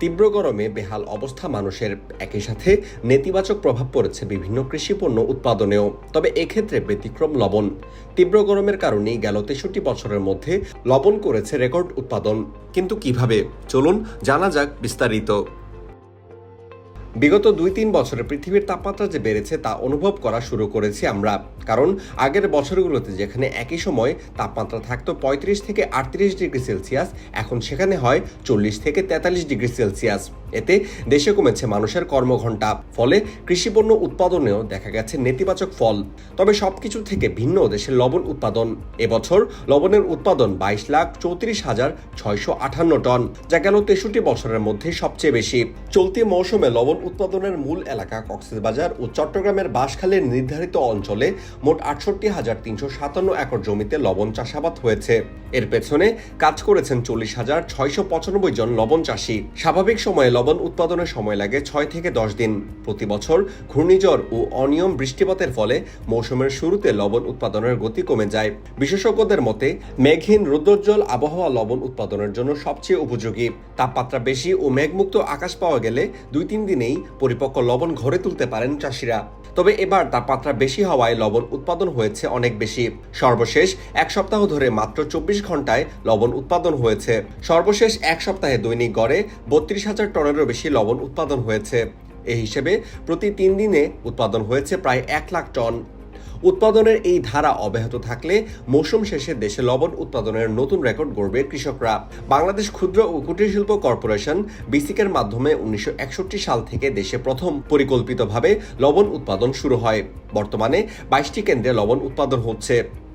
তীব্র গরমে বেহাল অবস্থা মানুষের একই সাথে নেতিবাচক প্রভাব পড়েছে বিভিন্ন কৃষিপণ্য উৎপাদনেও। তবে এক্ষেত্রে ব্যতিক্রম লবণ। তীব্র গরমের কারণেই গেল তেষট্টি বছরের মধ্যে লবণ করেছে রেকর্ড উৎপাদন। কিন্তু কীভাবে? চলুন জানা যাক বিস্তারিত। বিগত দুই তিন বছরে পৃথিবীর তাপমাত্রা যে বেড়েছে তা অনুভব করা শুরু করেছি আমরা। কারণ আগের বছরগুলোতে যেখানে একই সময় তাপমাত্রা থাকতো পঁয়ত্রিশ থেকে আটত্রিশ ডিগ্রি সেলসিয়াস, এখন সেখানে হয় চল্লিশ থেকে তেতাল্লিশ ডিগ্রি সেলসিয়াস। এতে দেশে কমেছে মানুষের কর্মঘণ্টা, ফলে কৃষিপণ্য উৎপাদনেও দেখা গেছে নেতিবাচক ফল। তবে সবকিছু থেকে ভিন্ন দেশের লবণ উৎপাদন। এবছর লবণের উৎপাদন বাইশ লাখ চৌত্রিশ হাজার ছয়শো আটান্ন টন, যা গেল তেষট্টি বছরের মধ্যে সবচেয়ে বেশি। চলতি মৌসুমে লবণ উৎপাদনের মূল এলাকা কক্সবাজার ও চট্টগ্রামের বাঁশখালীর নির্ধারিত অঞ্চলে মোট আটষট্টি হাজার তিনশো সাতান্ন একর জমিতে লবণ চাষাবাদ হয়েছে। এর পেছনে কাজ করেছেন চল্লিশ হাজার ছয়শো পঁচানব্বই জন লবণ চাষি। স্বাভাবিক সময়ে লবণ উৎপাদনের সময় লাগে ছয় থেকে দশ দিন। প্রতি বছর ঘূর্ণিঝড় ও অনিয়ম বৃষ্টিপাতের ফলে মৌসুমের শুরুতে লবণ উৎপাদনের গতি কমে যায়। বিশেষজ্ঞদের মতে, মেঘহীন রুদ্রোজ্জ্বল আবহাওয়া লবণ উৎপাদনের জন্য সবচেয়ে উপযোগী। তাপমাত্রা বেশি ও মেঘমুক্ত আকাশ পাওয়া গেলে দুই তিন দিনেই পরিপক্ক লবণ ঘরে তুলতে পারেন চাষিরা। তবে এবার তাপমাত্রা বেশি হওয়ায় লবণ উৎপাদন হয়েছে অনেক বেশি। সর্বশেষ এক সপ্তাহ ধরে মাত্র চব্বিশ ঘন্টায় লবণ উৎপাদন হয়েছে। সর্বশেষ এক সপ্তাহে দৈনিক গড়ে বত্রিশ হাজার টনেরও বেশি লবণ উৎপাদন হয়েছে। এ হিসেবে প্রতি তিন দিনে উৎপাদন হয়েছে প্রায় এক লাখ টন। উৎপাদনের এই ধারা অব্যাহত থাকলে মৌসুম শেষে দেশে লবণ উৎপাদনের নতুন রেকর্ড গড়বে কৃষকরা। বাংলাদেশ ক্ষুদ্র ও কুটির শিল্প কর্পোরেশন বিসিকের মাধ্যমে উনিশশো একষট্টি সাল থেকে দেশে প্রথম পরিকল্পিতভাবে লবণ উৎপাদন শুরু হয়। বর্তমানে বাইশটি কেন্দ্রে লবণ উৎপাদন হচ্ছে।